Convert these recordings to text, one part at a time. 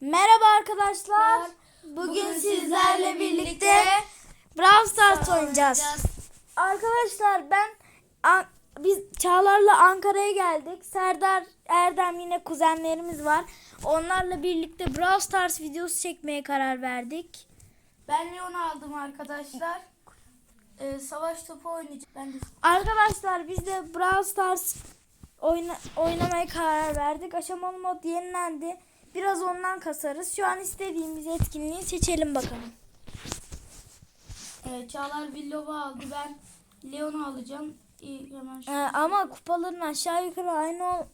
Merhaba arkadaşlar. Bugün sizlerle birlikte Brawl Stars oynayacağız. Arkadaşlar ben An- biz Çağlar'la Ankara'ya geldik. Serdar Erdem yine kuzenlerimiz var. Onlarla birlikte Brawl Stars videosu çekmeye karar verdik. Ben Leon aldım arkadaşlar. Ee, savaş topu oynayacağım. Ben de Arkadaşlar biz de Brawl Stars oyna oynamaya karar verdik. Aşamalı mod yenilendi. Biraz ondan kasarız. Şu an istediğimiz etkinliği seçelim bakalım. Ee, Çağlar Villova aldı. Ben Leon'u alacağım. İyi, hemen. Ee, ama kupaların aşağı yukarı aynı ol-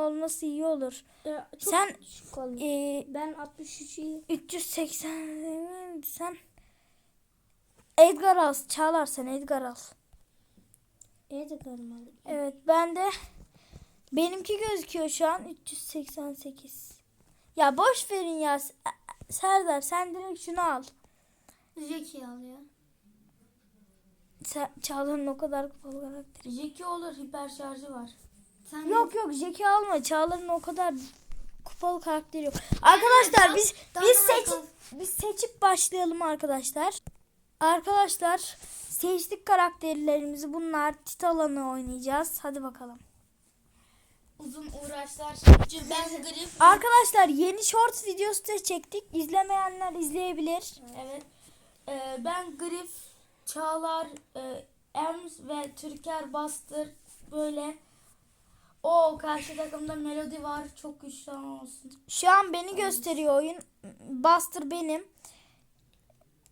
olması iyi olur. Sen e, Ben 63'ü 380 sen Edgar al. Çağlar sen Edgar al. Edgar'ım alayım. Evet ben de benimki gözüküyor şu an 388. Ya boş verin ya S- Serdar sen direkt şunu al. Jackie al ya. Sen, Çağlar'ın o kadar kupalı karakteri. Jackie olur. Hiper şarjı var. Sen Yok yok Jackie alma. Çağlar'ın o kadar kupalı karakteri yok. Arkadaşlar biz biz seç biz seçip başlayalım arkadaşlar. Arkadaşlar seçtik karakterlerimizi. Bunlar Titalan'ı oynayacağız. Hadi bakalım. Uzun uğraşlar. Ben grip. Arkadaşlar yeni short videosu da çektik. İzlemeyenler izleyebilir. Evet. Ee, ben Grif, Çağlar, e, Ems ve Türker Bastır böyle. O karşı takımda Melody var. Çok güçlü ama olsun. Şu an beni gösteriyor oyun. Buster benim.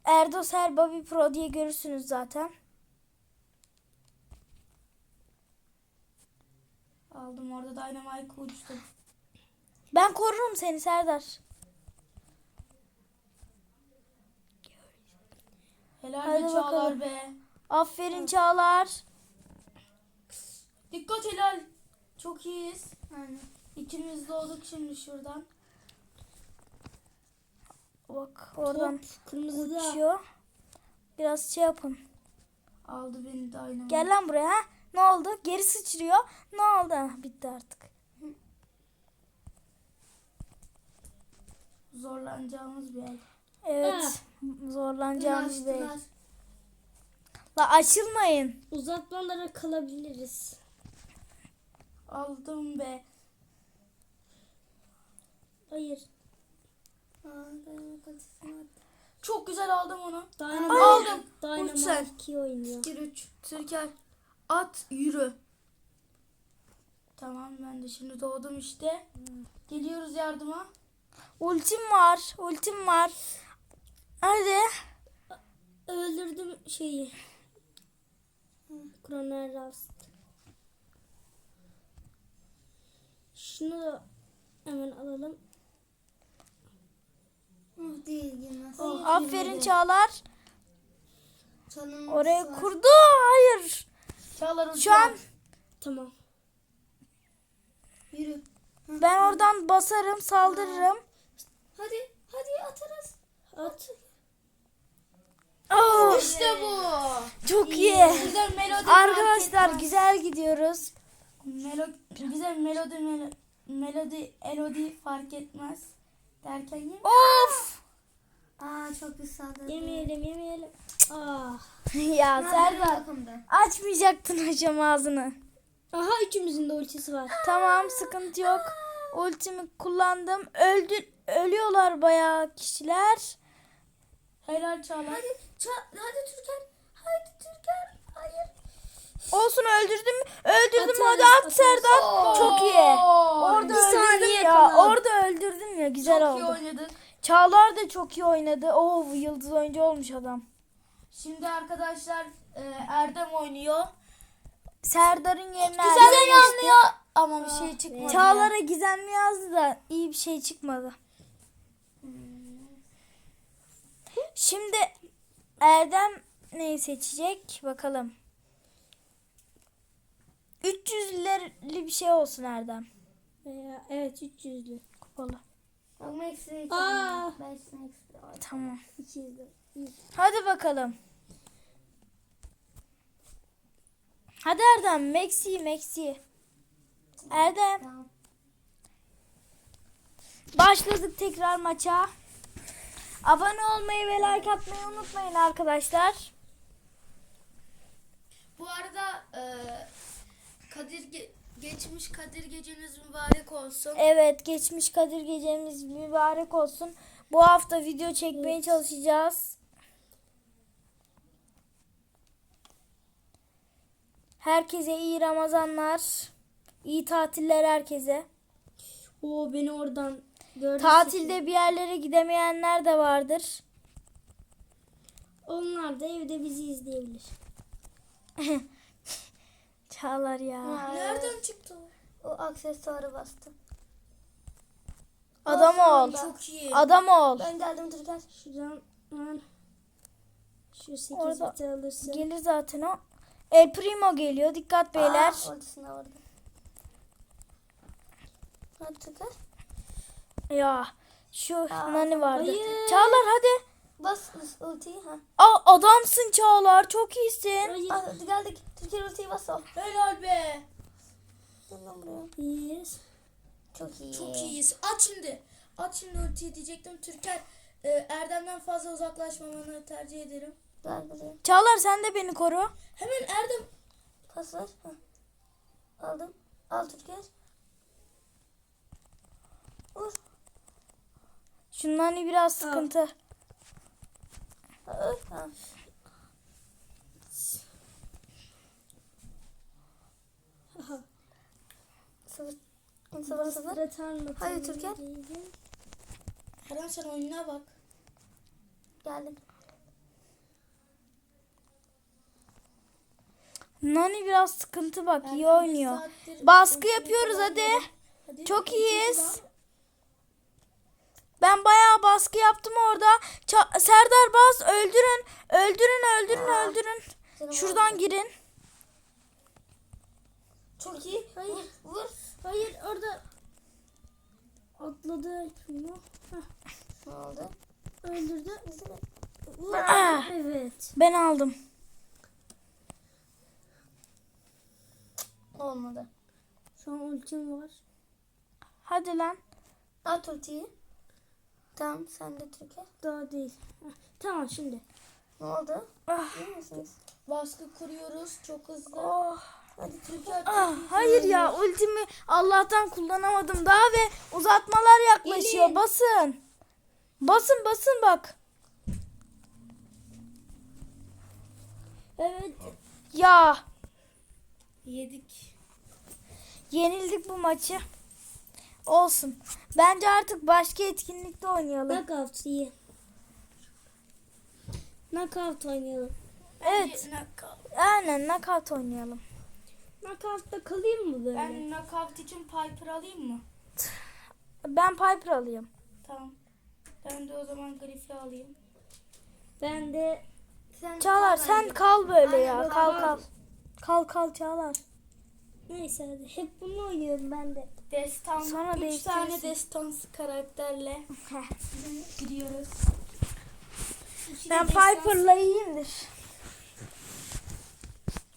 Erdos her Bobby Pro diye görürsünüz zaten. Aldım orada Dynamite uçtu. Ben korurum seni Serdar. Helal Hadi be Çağlar bakalım. be. Aferin Çağlar. Dikkat helal. Çok iyiyiz. Aynen. İkimiz doğduk şimdi şuradan. Bak oradan Kırmızı uçuyor. Biraz şey yapın. Aldı beni Dynamite. Gel lan buraya. Ha? Ne oldu? Geri sıçrıyor. Ne oldu? Ha, bitti artık. Zorlanacağımız bir el. Evet. Zorlanacağımız bir. Ulaştılar. La açılmayın. Uzatmalara kalabiliriz. Aldım be. Hayır. Çok güzel aldım onu. Dynamite, Aldım. Dynamite Uç sen. 2 oynuyor. 1-3. Türker. At yürü. Tamam ben de şimdi doğdum işte. Geliyoruz yardıma. Ultim var. Ultim var. Hadi. Öldürdüm şeyi. Kroner Rast. Şunu da hemen alalım. Oh değil girmez. Aferin Çağlar. Çalın Oraya kurdu. Hayır. Çağlar Şu an Tamam. Yürü. ben oradan basarım, saldırırım. Hadi. Hadi atarız. At. Oh, İşte bu. çok iyi. Güzel melodi Arkadaşlar güzel gidiyoruz. Melo güzel melodi melo- melodi elodi fark etmez. Derken yine Of. Aa çok ısladı. Yemeyelim yemeyelim. Ah. ya Serdar açmayacaktın hocam ağzını. Aha üçümüzün de ultisi var. Tamam sıkıntı yok. Ultimi kullandım. Öldü ölüyorlar bayağı kişiler. helal Çağlar. hadi Türker. Hadi Türker. Hayır. Olsun öldürdüm. Öldürdüm hadi at. Serdar. Çok iyi. Orada Bir öldürdüm saniye ya. Orada öldürdüm ya. Güzel Çok iyi oldu. Çağlar da çok iyi oynadı. Oo yıldız oyuncu olmuş adam. Şimdi arkadaşlar e, Erdem oynuyor. Serdar'ın yerine Güzel Erdem yanlıyor ama bir şey çıkmadı. Çağlar'a gizemli yazdı da iyi bir şey çıkmadı. Şimdi Erdem neyi seçecek bakalım. 300'lerli bir şey olsun Erdem. Veya, evet 300'lü. Kupalı. Ama eksi Aa. Tamam. 200'lü. Hadi bakalım. Hadi Erdem. Maxi Maxi. Erdem. Tamam. Başladık tekrar maça. Abone olmayı ve like atmayı unutmayın arkadaşlar. Bu arada e, Kadir Ge- geçmiş Kadir geceniz mübarek olsun. Evet geçmiş Kadir gecemiz mübarek olsun. Bu hafta video çekmeye çalışacağız. Herkese iyi Ramazanlar. iyi tatiller herkese. Oo beni oradan gördü. Tatilde bir yerlere gidemeyenler de vardır. Onlar da evde bizi izleyebilir. Çağlar ya. Nereden çıktı o? O aksesuarı bastım. Adam ol. Çok iyi. Adam ol. Ben geldim Türkan. Şuradan hemen şu 8 Orada biti alırsın. Gelir zaten o. El Primo geliyor. Dikkat beyler. Aa, ortasına vardı. Hadi Türkan. Ya şu Aa, nani vardı. hayır. Çağlar hadi. Bas ultiyi ha. Aa, adamsın Çağlar. Çok iyisin. Hadi geldik. Türkiye ultiyi bas o. Helal be. Buraya. İyiyiz. Çok iyi. Çok iyiyiz. At şimdi. At şimdi ultiyi diyecektim. Türker e, Erdem'den fazla uzaklaşmamanı tercih ederim. Gel buraya. Çağlar sen de beni koru. Hemen Erdem. Pas ver. Ha. Aldım. Al Türkiye. Vur. Şu nani biraz sıkıntı. Ha. Sıfır. Sıfır sıfır. Hayır Türkan. Erdem sen oyununa bak. Geldim. Nani biraz sıkıntı bak. iyi oynuyor. Baskı yapıyoruz hadi. Çok iyiyiz. Ben bayağı baskı yaptım orada. Ça- Serdar Bas öldürün. Öldürün öldürün Aa. öldürün. Canım Şuradan girin. Çok iyi. Hayır. Vur. vur. Hayır orada atladı Primo. Ne oldu? Öldürdü. Vur. Ah, Evet. ben aldım. Olmadı. Şu an ultim var. Hadi lan. At ultiyi. Tamam sen de Türkiye. Daha değil. Tamam şimdi. Ne oldu? Ah. İyi misiniz? Baskı kuruyoruz çok hızlı. Oh. Hadi Türkiye. Ah, hayır ya ultimi Allah'tan kullanamadım daha ve uzatmalar yaklaşıyor. Elin. Basın. Basın basın bak. Evet. Ya Yedik. yenildik bu maçı. Olsun. Bence artık başka etkinlikte oynayalım. Knockout iyi. Knockout oynayalım. Evet. Knockout. Aynen knockout oynayalım. Knockout'ta kalayım mı böyle? Ben knockout için Piper alayım mı? Ben Piper alayım. Tamam. Ben de o zaman Griff'i alayım. Ben de Sen Çağlar sen kal böyle ya. Aynen, Kal ben- kal. Kal kal Çağlar. neyse hadi. Hep bunu oynuyorum ben de. Destan. Sonra üç tane destansı karakterle giriyoruz. İki de Ben destansı- Piper'la iyiyimdir.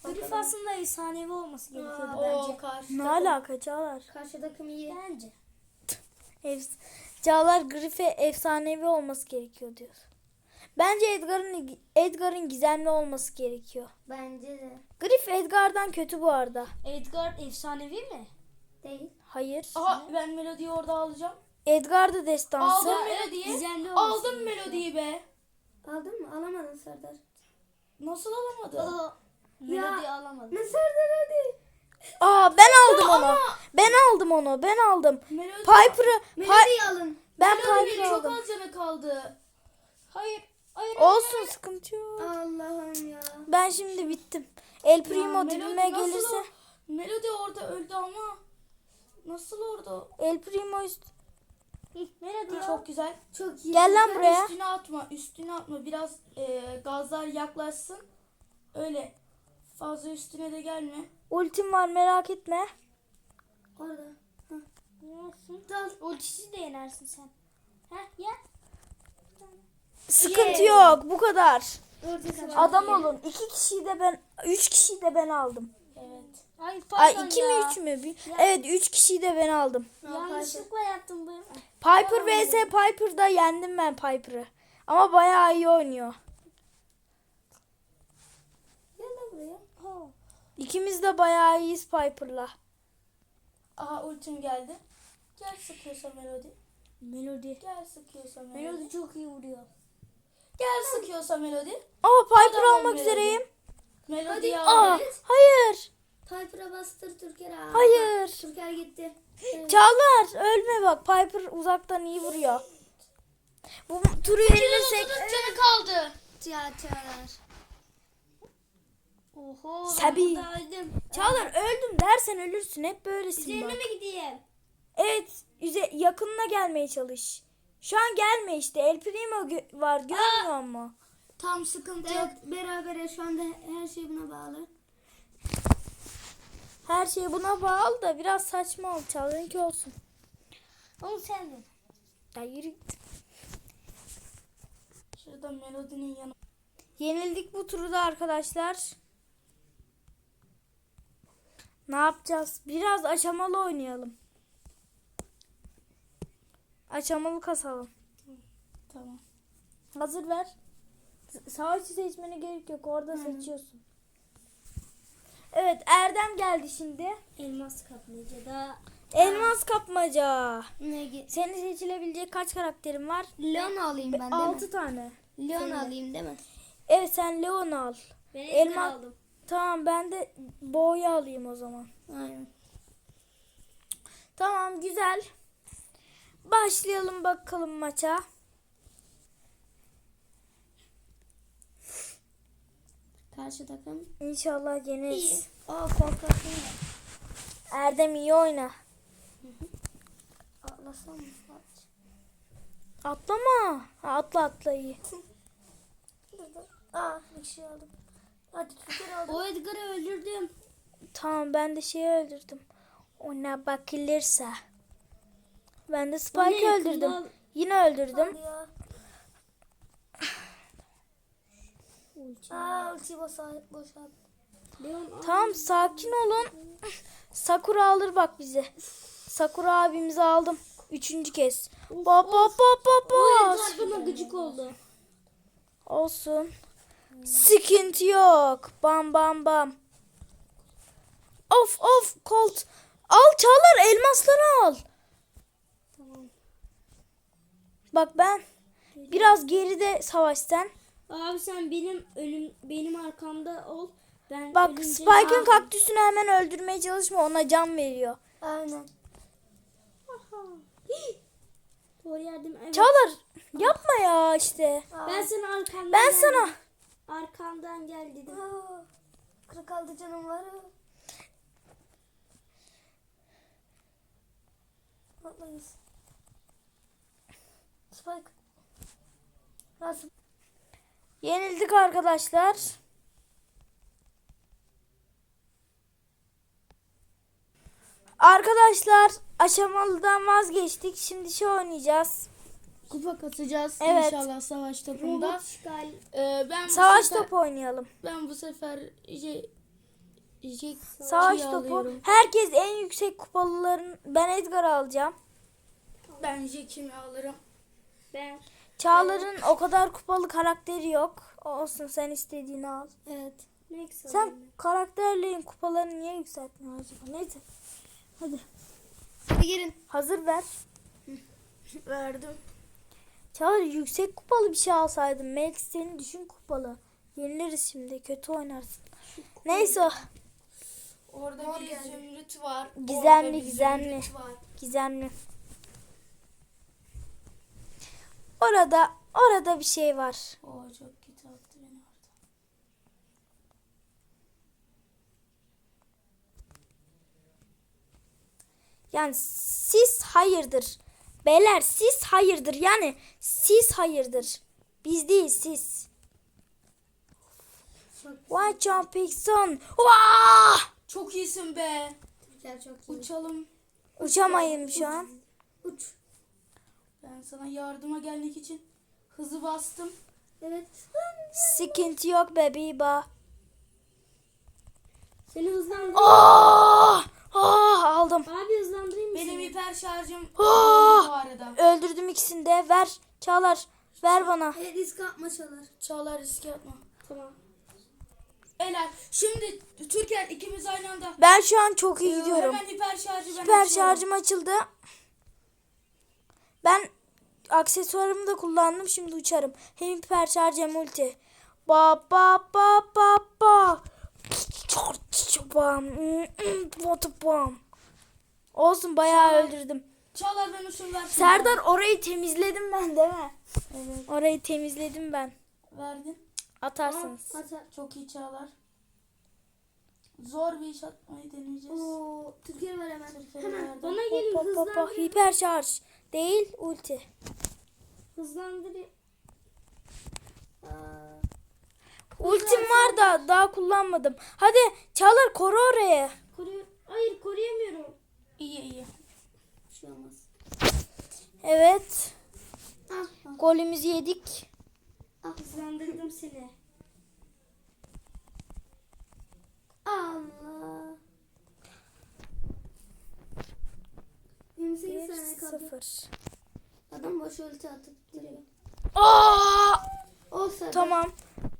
Grif aslında efsanevi olması gerekiyordu Oo bence. karşı. Ne alaka Çağlar? Karşı takım iyi. Bence. Efs Çağlar Griff'e efsanevi olması gerekiyor diyor. Bence Edgar'ın Edgar'ın gizemli olması gerekiyor. Bence de. Griff Edgar'dan kötü bu arada. Edgar efsanevi mi? Değil. Hayır. Aha ben Melody'yi orada alacağım. Edgar da destansı. Aldım Melody'yi. Gizemli olması Aldım Melody'yi be. Aldın mı? Alamadın Serdar. Nasıl alamadı? Melodi alamadım. Ne Serdar hadi. Aa ben aldım onu. Ben aldım onu. Ben aldım. Melody. Piper'ı Pi- Melodiyi alın. ben Melody'nin Piper'ı çok aldım. az canı kaldı. Hayır. Hayır. Olsun sıkıntı yok. Allah'ım ya. Ben şimdi bittim. El Primo Ya, dibime nasıl gelirse o- Melody orada öldü ama. Nasıl orada? El Primo üst. Melodi Çok güzel. Çok iyi. Gel lan buraya. Üstüne atma, üstüne atma. Biraz e, gazlar yaklaşsın. Öyle. Fazla üstüne de gelme. Ultim var merak etme. Orada. Nasıl? Ultisi de yenersin sen. Heh ya. Sıkıntı yok bu kadar. Adam olun. İki kişiyi de ben, üç kişiyi de ben aldım. Evet. Ay Ay 2 ya. mi 3 mü? Bir- Evet 3 kişiyi de ben aldım. Yanlışlıkla yaptım bu. Piper vs Piper'da yendim ben Piper'ı. Ama bayağı iyi oynuyor. Gel buraya. İkimiz de bayağı iyiyiz Piper'la. Aha ultim geldi. Gel sıkıyorsa Melody. Melodi. Gel sıkıyorsa Melody. Melodi çok iyi vuruyor. Gel sıkıyorsa Melody. Aa Piper almak Melody. üzereyim. Melody Aa hayır. Piper'a bastır Türker abi. Hayır. Türker gitti. Çağlar ölme bak Piper uzaktan iyi vuruyor. Bu turu yenilirsek Canı kaldı. Ya Çağlar. Oho. Sabi. Çağlar öldüm dersen ölürsün hep böylesin Üzerine bak. mi gideyim? Evet üze yakınına gelmeye çalış. Şu an gelme işte El Primo gö- var görmüyor musun? Tam sıkıntı yok. Berabere şu anda her şey buna bağlı. Her şey buna bağlı da biraz saçma oldu Çağlar'ınki olsun. Onu sen de. Ya yürü git. Şurada Melody'nin yanı. Yenildik bu turu da arkadaşlar. Ne yapacağız? Biraz aşamalı oynayalım. Aşamalı kasalım. Tamam. Hazır ver. Savaşçı seçmene gerek yok. Orada seçiyorsun. Evet Erdem geldi şimdi. Elmas kapmaca da. Elmas kapmaca. Ne Senin seçilebilecek kaç karakterin var? Leon alayım ben değil mi? 6 tane. Leon alayım değil mi? Evet sen Leon al. Ben Elma- aldım. Tamam ben de Bo'yu alayım o zaman. Aynen. Tamam güzel. Başlayalım bakalım maça. Karşı takım. İnşallah İyi. yeneriz. Aa korkarsın. Erdem iyi oyna. Atlasam mı? Atlama. Ha, atla atla iyi. Aa bir şey aldım. Hadi Türker aldım. O Edgar'ı öldürdüm. Tamam ben de şeyi öldürdüm. Ona bakılırsa. Ben de Spike'ı öldürdüm. Yine öldürdüm. Aa ulti boşalt. Tamam sakin olun. Sakura alır bak bizi. Sakura abimizi aldım. Üçüncü kez. Ba ba ba ba ba. Bana gıcık oldu. Olsun. Sıkıntı yok. Bam bam bam. Of of Colt. Al Çağlar elmasları al. Tamam. Bak ben biraz geride savaş sen. Abi sen benim önüm benim arkamda ol. Ben Bak Spike'ın Aa, kaktüsünü hemen öldürmeye çalışma ona can veriyor. Aynen. Doğru yardım. Evet. Çağlar yapma ya işte. Ben sana arkandan Ben gel- sana arkandan gel dedim. Aa, 46 canım var. Atlayız. Spike. Nasıl? Yenildik arkadaşlar. Arkadaşlar aşamalıdan vazgeçtik. Şimdi şey oynayacağız. Kupa kasacağız Evet. inşallah savaş topunda. Ee, ben Savaş sefer, topu oynayalım. Ben bu sefer je, je, Savaş topu. alıyorum. Herkes en yüksek kupalıların ben Edgar alacağım. Ben Jack'imi alırım. Ben. Çağlar'ın o kadar kupalı karakteri yok. Olsun sen istediğini al. Evet. Next Sen karakterlerin kupalarını niye yükseltmiyorsun acaba? Neyse. Hadi. Hadi girin. Hazır ver. Verdim. Çağlar yüksek kupalı bir şey alsaydın. Max seni düşün kupalı. Yeniliriz şimdi. Kötü oynarsın. Neyse. Orada bir zümrüt var. Gizemli, Orada bir gizemli. zümrüt var. Gizemli. Orada orada bir şey var. Oo çok kötü attı beni orada. Yani siz hayırdır. Beyler siz hayırdır. Yani siz hayırdır. Biz değil siz. One jumping son. Vah! Çok iyisin be. Türker çok iyi. Uçalım. Uçamayım şu an. Uç. Ben sana yardıma gelmek için hızı bastım. Evet. Sıkıntı yok be Biba. Seni hızlandırayım. Ah! Ah aldım. Abi hızlandırayım mı Benim seni? hiper şarjım Ah! bu arada. Öldürdüm ikisini de. Ver. Çağlar. Ver bana. Evet risk atma çalar. Çağlar riske atma. Tamam. Beyler şimdi Türker ikimiz aynı anda. Ben şu an çok iyi gidiyorum. Hemen hiper şarjı ben Süper açıyorum. şarjım açıldı. Ben aksesuarımı da kullandım. Şimdi uçarım. Hem hiper şarj hem ulti. Ba ba ba ba ba. Bam. Bam. Olsun bayağı öldürdüm. Çağlar ben usul ver. Serdar orayı temizledim ben değil mi? Evet. Orayı temizledim ben. Verdin. Atarsınız. Hata. Çok iyi Çağlar. Zor bir iş atmayı deneyeceğiz. Oo, Türkiye var hemen. Türkiye'ye verdim. Bana gelin Hop, hop, hop. hızlandır. Hiper şarj. Değil ulti. Hızlandırayım. Ultim var da daha kullanmadım. Hadi Çağlar koru orayı. Koruyor. Hayır koruyamıyorum. İyi iyi. Bir şey olmaz. Evet. Ah, ah, Golümüzü yedik. ah. Hızlandırdım seni. Allah. 28 saniye kaldı. 0. Adam boş ulti atıp duruyor. Aa! Olsa Tamam.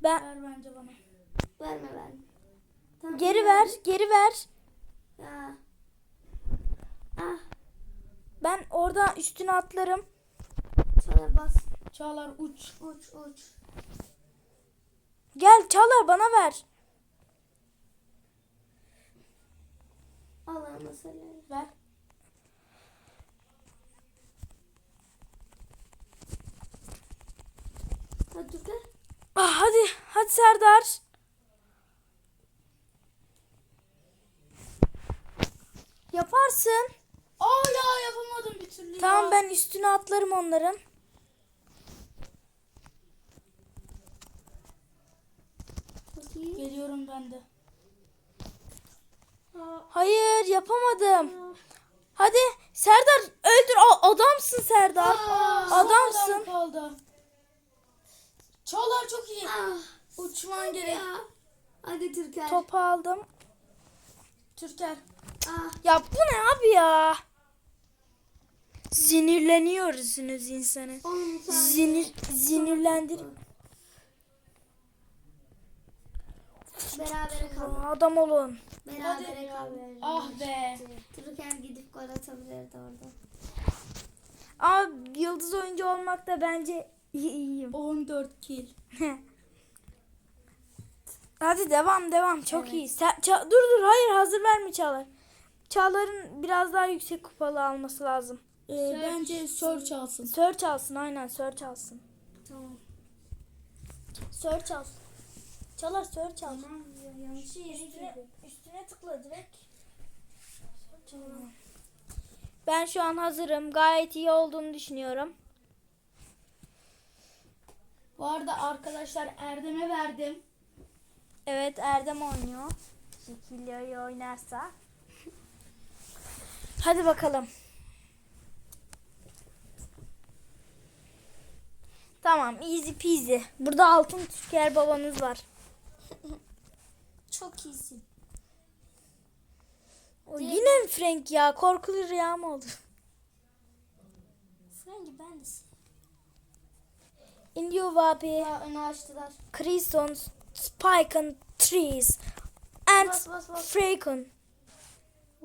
Ben Ver bence bana. verme verme. Tamam, geri ver, geri ver. Ya. Ah, Ben orada üstüne atlarım. çalar bas. Çağlar uç. Uç uç. Gel Çağlar bana ver. Allah'ına salli. Ver. Hadi Türkiye. Ah, hadi, hadi Serdar. Yaparsın. Aa ya yapamadım bir türlü Tamam ya. ben üstüne atlarım onların. İyi. Geliyorum ben de. Hayır yapamadım. Hadi Serdar öldür. Adamsın Serdar. Son Adamsın. adam kaldı. Çağlar çok iyi. Ah, Uçman gerek. ya. Hadi Türkiye. Topu aldım. Türker. Ah, Ya bu ne abi ya? Sinirleniyorsunuz insanı. 10 saniye. Sinir, sinirlendir. Berabere kaldı. Adam olun. Berabere kaldı. Ah be. Türkiye gidip gol atabilirdi orada. Ama yıldız oyuncu olmak da bence iyiyim. 14 kill. Hadi devam devam çok iyi. Sen, Ça- dur dur hayır hazır verme Çağlar. Çağlar'ın biraz daha yüksek kupalı alması lazım. Ee, bence search alsın. Search alsın aynen search alsın. Tamam. Search alsın. Çağlar search al. Tamam ya yanlış yere Üstüne, üstüne tıkla direkt. Ben şu an hazırım. Gayet iyi olduğunu düşünüyorum. Bu arada arkadaşlar Erdem'e verdim. Evet Erdem oynuyor. Şekilli oynarsa. Hadi bakalım. Tamam easy peasy. Burada altın Türker babamız var. Çok iyisin. O yine mi Frank ya? Korkulu rüya mı oldu? Frankie ben de Indio Ya önü açtılar. Crison, Spike and Trees and Bas bas bas.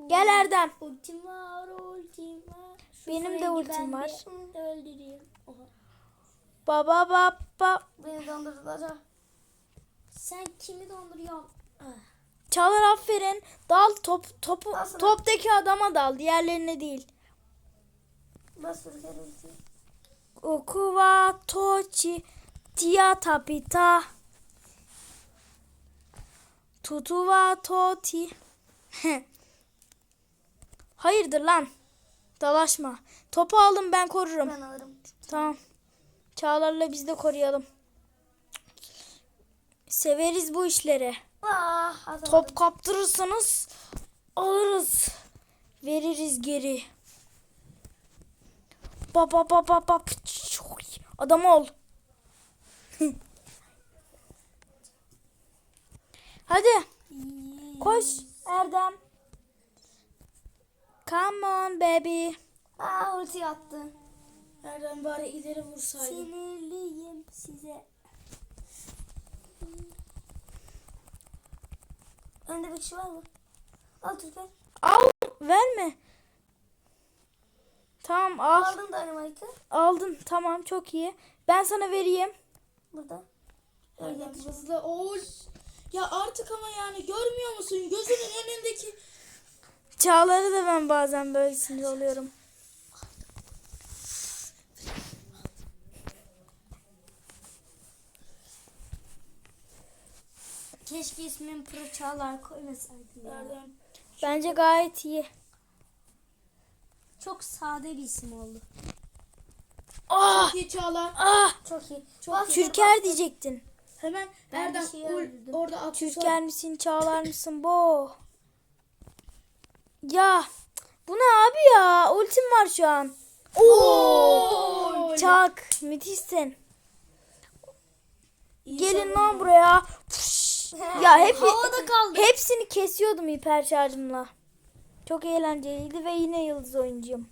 Gel Erdem. Ultim var ultim var. Şu Benim de ultim var. Öldüreyim. Oha. Baba baba. Beni dondurdular ha. Sen kimi donduruyorsun? Ah. Çağlar aferin. Dal top topu Aslında- toptaki adama dal. Diğerlerine değil. Türkiye ulti. Okuva tochi tia tapita. Tutuva toti. Hayırdır lan? Dalaşma. Topu alın ben korurum. Ben alırım. Tamam. Çağlar'la biz de koruyalım. Severiz bu işleri. Ah. Top kaptırırsanız alırız. Veririz geri. Ba ba ba. Çok iyi. Adam ol. Hadi. Koş Erdem. Come on baby. Aa ulti attı. Erdem bari ileri vursaydın. Sinirliyim size. Önde bir kişi var mı? Al Türkan. Al verme. Tamam al. Aldın Dynamite'ı. Aldın tamam çok iyi. Ben sana vereyim. Burada. Hızlı ol. Ya artık ama yani görmüyor musun? Gözünün önündeki Çağları da ben bazen böyle sinir oluyorum. Keşke ismim Pro Çağlar koymasaydım. Erdem. Bence gayet iyi. Çok sade bir isim oldu. Ah! İyi Çağlar. Ah! Çok iyi. Çok iyi. Türker diyecektin. Hemen Ben bir şey ul- orada at. Türker misin, Çağlar mısın? Bo. Ya bu ne abi ya? Ultim var şu an. Oo! Çak, müthişsin. Gelin lan buraya. Ya hep Havada kaldı. hepsini kesiyordum hiper şarjımla. Çok eğlenceliydi ve yine yıldız oyuncuyum.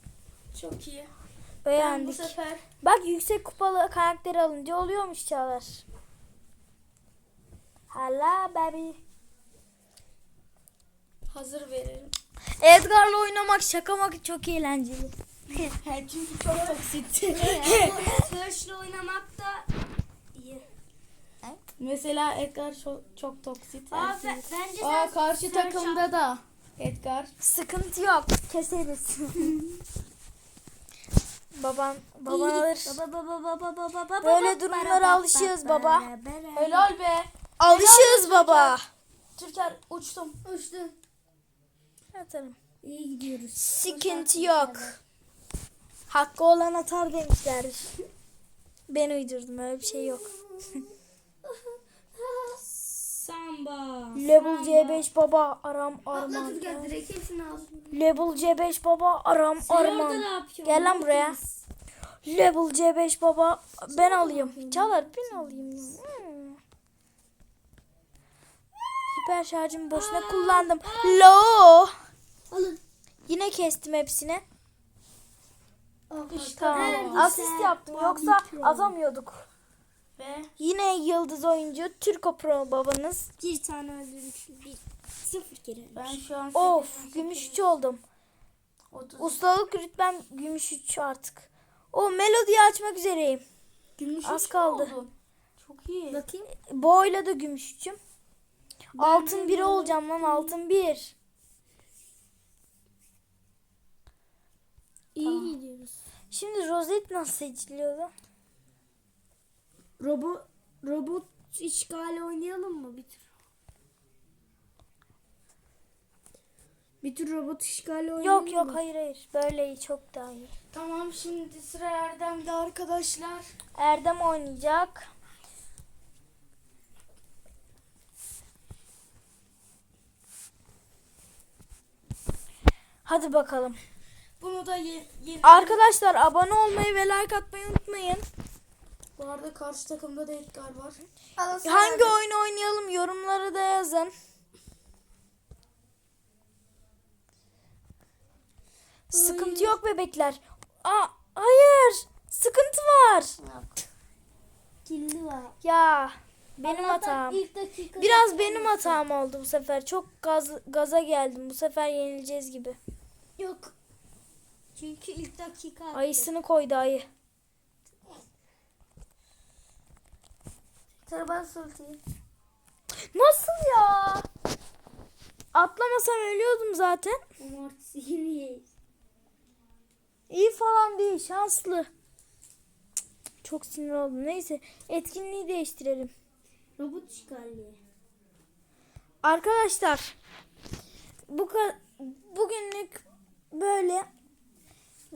Çok iyi. Ben bu Beğendik. sefer Bak yüksek kupalı karakter alınca oluyormuş Çağlar. Hala baby. hazır veririm. Edgar'la oynamak şakamak çok eğlenceli. Çünkü çok toksit. Flash'la oynamak da iyi. Mesela Edgar çok, çok toksit. Aa, bence Aa karşı takımda da Edgar. Sıkıntı yok. Keseriz. baban baban alır. Baba baba baba baba baba. Böyle durumlara alışığız baba. Helal be. Alışığız baba. Türker uçtum. Uçtu. Atarım. İyi gidiyoruz. Sıkıntı yok. Hakkı olan atar demişler. Ben uydurdum öyle bir şey yok. Samba. Level C5 baba aram arman. Türkan direkt hepsini al. Level C5 baba aram Sen orada ne arman. yapıyorsun? Gel lan buraya. Level C5 baba ben alayım. Çağlar ben alayım. Hmm. Hiper şarjımı boşuna kullandım. Lo. Alın. Yine kestim hepsini. Asist yaptım yoksa atamıyorduk. Ve Yine yıldız oyuncu Türko Pro babanız. Bir tane öldürmüş. Bir. Sıfır kere. ben şu an Of gümüş 3 oldum. 30. Ustalık rütbem gümüş 3 artık. O melodiyi açmak üzereyim. Gümüş az kaldı. oldun? Çok iyi. Bakayım. Boyla da gümüş 3'üm. Altın 1 olacağım lan altın 1. İyi gidiyoruz. Şimdi rozet nasıl seçiliyordu? Robot robot işgali oynayalım mı bir tür? Bir tür robot işgali oynayalım Yok yok mı? hayır hayır. Böyle iyi çok daha iyi. Tamam şimdi sıra Erdem'de arkadaşlar. Erdem oynayacak. Hadi bakalım. Bunu da ye- yeni. Arkadaşlar abone olmayı ve like atmayı unutmayın. Bu arada karşı takımda da Edgar var. Hangi oyunu oynayalım yorumlara da yazın. Sıkıntı yok bebekler. Aa, hayır. Sıkıntı var. Killi var. Ya benim Allah'tan hatam. Biraz benim hatam oldu bu sefer. Çok gaz, gaza geldim. Bu sefer yenileceğiz gibi. Yok. Çünkü ilk dakika. attı. Ayısını koydu ayı. Taraban sultayı. Nasıl ya? Atlamasam ölüyordum zaten. Yemeyiz. İyi falan değil. Şanslı. Çok sinir oldum. Neyse etkinliği değiştirelim. Robot işgali. Arkadaşlar bu bugünlük böyle.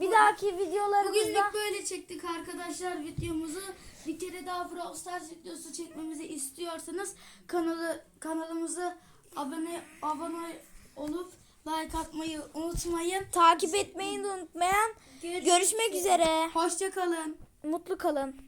Bir dahaki videolarımızda Bugünlük böyle çektik arkadaşlar videomuzu. Bir kere daha Brawl Stars videosu çekmemizi istiyorsanız kanalı kanalımıza abone abone olup like atmayı unutmayın. takip etmeyi de unutmayan görüşmek üzere. Hoşça kalın. Mutlu kalın.